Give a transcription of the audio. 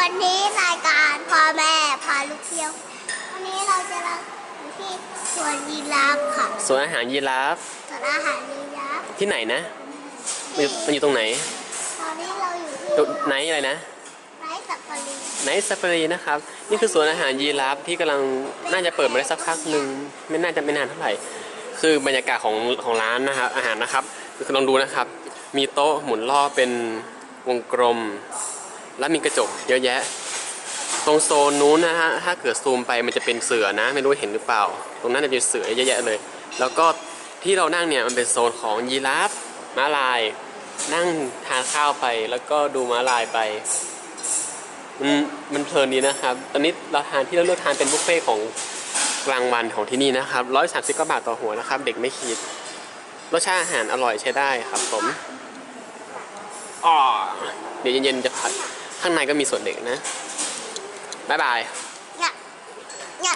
วันนี้รายการพ่อแม่พาลูกเที่ยว วันนี้เราจะมาอยู่ที่สวนยีราฟค่ะสวนอาหารยีราฟสวนอาหารยีราฟที่ไหนนะมันอยู่มันอยู่ตรงไหนตอนนี้เราอยู่ที่ตรงไหนอะไรนะไร่สัปปะรีไนท์ซาฟารีนะครับ นี่คือสวนอาหารยีราฟที่กำลังน่าจะเปิดมาได้สักพักหนึ่งไม่น่าจะไม่นานเท่าไหร่ คือบรรยากาศของของร้านนะครับอาหารนะครับคือลองดูนะครับ มีโต๊ะหมุนรอบเป็นวงกลม แล้วมีกระจกเยอะแยะ ตรงโซนนู้นนะฮะถ้าเกิดซูมไปมันจะเป็นเสือนะ ไม่รู้เห็นหรือเปล่า ตรงนั้นจะเป็นเสือเยอะแยะเลย แล้วก็ที่เรานั่งเนี่ยมันเป็นโซนของยีราฟม้าลาย นั่งทานข้าวไปแล้วก็ดูม้าลายไปมันมันเพลินดีนะครับ ตอนนี้เราทานที่เราเลือกทานเป็นบุฟเฟ่ต์ของกลางวันของที่นี่นะครับร้อยสามสิบกว่าบาทต่อหัวนะครับ เด็กไม่คิด รสชาติอาหารอร่อยใช้ได้ครับผมอ๋อเดี๋ยวเย็นๆจะผัด ข้างในก็มีส่วนเด็กนะ บ๊ายบาย อยากอย